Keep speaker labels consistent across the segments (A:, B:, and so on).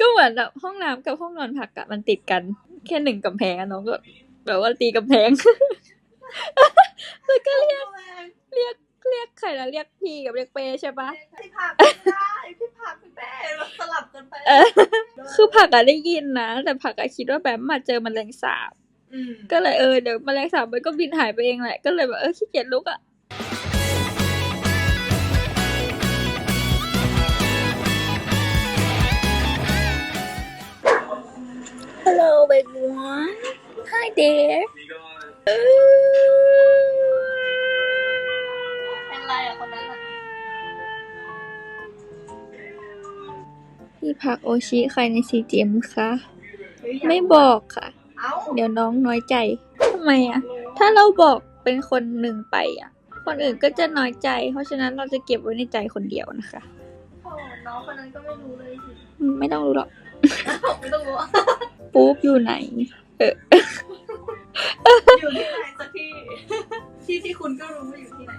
A: ก็เหมือนแบบห้องน้ำกับห้องนอนผักอะมันติดกัน แค่หนึ่งกำแพงอะน้องก็แบบว่าตีกำแพง แล้วก็เรียกเรียกเรียกใครนะเรียกพี่กับเรียกเป้ใช่ปะ
B: พี่ผักไม่ได้พี่ผักพี่แป้เราสลับกันไป
A: เออคือผักอะได้ยินนะ แต่ผักอะคิดว่าแบบมาเจอแมลงสาบ
B: อืม
A: ก็เลยเออเดี๋ยวแมลงสาบมันก็บินหายไปเองแหละก็เลยแบบเออขี้เกียจลุกอะ Hello everyone Hi there
B: เป็นไรอะคนนั้นอะ
A: พี่ผักโอชิใครใน CGM คะ
B: เฮ้ย
A: ไม่บอกค่ะ
B: เอ้า
A: เดี๋ยวน้องน้อยใจทำไมอะถ้าเราบอกเป็นคนหนึ่งไปอะคนอื่นก็จะน้อยใจ เพราะฉะนั้นเราจะเก็บไว้ในใจคนเดียวนะคะ
B: โอ้น้องคนนั้นก็ไม่รู้เลยสิ
A: อืมไม่ต้องรู้หรอก
B: ไม่ต้องรู้อะ
A: ปุ๊บอยู่ไหน
B: อยู่ที่ไหนสักที่ ที่ที่คุณก็รู้ว่าอยู่ที่ไหน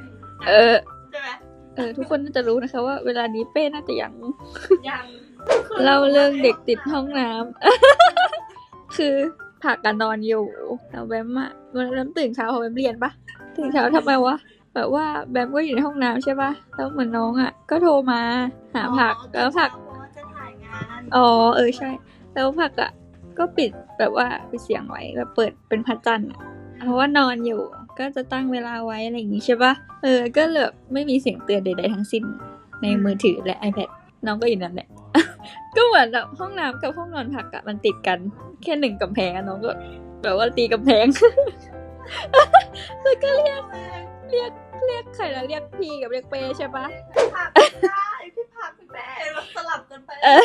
A: เออ
B: ใช่ไหม
A: เออ ทุกคนน่าจะรู้นะคะว่าเวลานี้เป้น่าจะยัง
B: ยัง
A: เล่าเรื่องเด็กติดห้องน้ำ คือผักกันนอนอยู่แล้วแบมอะวันนั้นตื่นเช้าเขาแบมเรียนปะตื่นเช้าทำไมวะแบบว่าแบมก็อยู่ในห้องน้ำใช่ปะแล้วเหมือนน้องอะก็โทรมาหาผักแล้วผัก อ๋อเออใช่ แล้วผักอะก็ปิดแบบว่าปิดเสียงไว้แบบเปิดเป็นพระจันทร์อะเพราะว่านอนอยู่ก็จะตั้งเวลาไว้อะไรอย่างงี้ใช่ปะเออ ก็เลยไม่มีเสียงเตือนใดๆทั้งสิ้น ในมือถือและ iPad น้องก็อยู่นั่นแหละ ก็เหมือนแบบห้องน้ำกับห้องนอนผักอะมันติดกัน แค่หนึ่งกำแพงน้องก็แบบว่าตีกำแพงแล้วก็เรียกเรียกเรียกใครนะเรียกพี่กับเรียกเป้ใช่ปะ ออ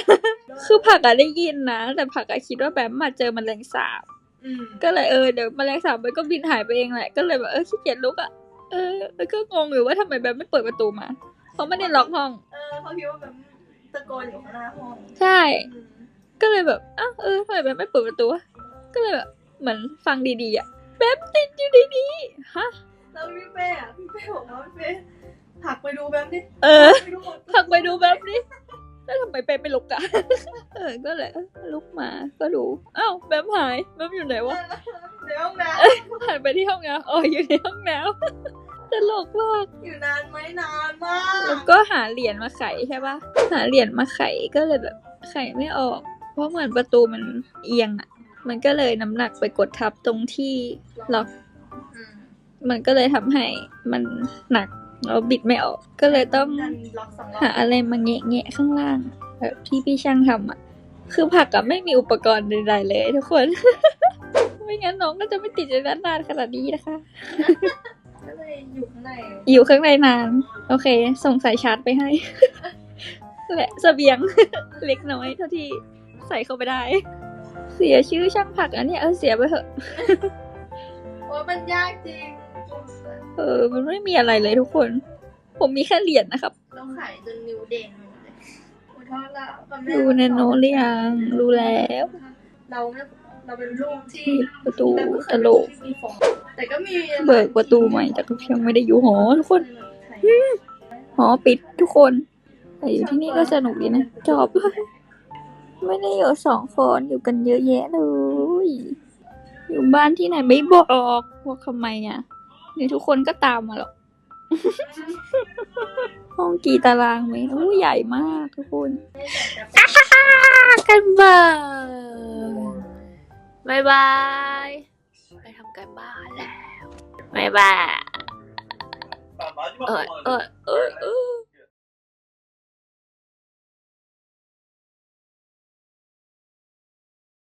A: คือผักอะได้ยินนะ แต่ผักอะคิดว่าแบบมาเจอแมลงสาบ
B: อืม
A: ก็เลยเออเดี๋ยวแมลงสาบมันก็บินหายไปเองแหละ ก็เลยแบบเออขี้เกียจลุกอะเออแล้วก็งงอยู่ว่าทำไมแบบไม่เปิดประตูมาเขาไม่ได้ล็อกห้อง
B: เออเขาคิดว่าแบบตะโกนอยู่ข้างหน้าห้อง
A: ใช่
B: อืม
A: ก็เลยแบบอ้าวเออทำไมแบบไม่เปิดประตูวะก็เลยแบบเหมือนฟังดีๆอะแบบติดอยู่ดีๆฮะ
B: แล้วพี่เป้อะพี่เป้บอกว่าพี่เป้ผักไปดูแบบนี้
A: เออ
B: ไปดูหมด
A: พักไปดูแบบนี้ แล้วทำไมเปไม่ลุกอะเออก็เลยเออลุกมาก็ดูอ้าวแบบหายแบบอยู่ไหนวะ
B: ในห้องน้
A: หันไปที่ห้องน้ำอ๋ออยู่ในห้องน้ำตลกมากำ
B: อยู่นานไหมนานมาก
A: แล้วก็หาเหรียญมาไขใช่ปะหาเหรียญมาไขก็เลยแบบไขไม่ออก เพราะเหมือนประตูมันเอียงอะมันก็เลยน้ำหนักไปกดทับตรงที่ล็อก
B: อืม
A: มันก็เลยทำให้มันหนัก แล้วบิดไม่ออก ก็เลยต้อง
B: ดันล็อกสองรอบ
A: หาอะไรมาแงะแงะๆข้างล่าง แบบที่พี่ช่างทำอะ คือผักอะไม่มีอุปกรณ์ใดๆเลยทุกคน ไม่งั้นน้องก็จะไม่ติดในนั้นนานขนาดนี้นะคะ
B: ก็เลยอยู่ข้างใน
A: อยู่ข้างในนาน โอเค ส่งสายชาร์จไปให้ และเสบียงเล็กน้อยเท่าที่ใส่เข้าไปได้ เสียชื่อช่างผักอันนี้เออเสียไปเถอะ
B: โอ้ยมันยากจริง
A: เออ มันไม่มีอะไรเลยทุกคน ผมมีแค่เหรียญนะครับ
B: เราขายจนนิ้วเด่งเลยขอโทษละมันไม่
A: ดูในโน้ตหรือยังรู้แล้ว
B: เราไม่เราเป็นลูกที่
A: ที่ประตูตลก
B: ที่มีฟองแต่ก็มี
A: เบิกประตูใหม่แต่ก็ยังไม่ได้อยู่หอทุกคน หอปิดทุกคน แต่อยู่ที่นี่ก็สนุกดีนะจอบ ไม่ได้อยู่สองคนอยู่กันเยอะแยะเลย อยู่บ้านที่ไหนไม่บอกว่าทำไมอะ เดี๋ยวทุกคนก็ตามมาหรอก ห้องกี่ตารางเมตรอู้ใหญ่มากทุกคนกันบ้านบายบาย ไปทำกันบ้านแล้วบายบาย เออเออเออเออ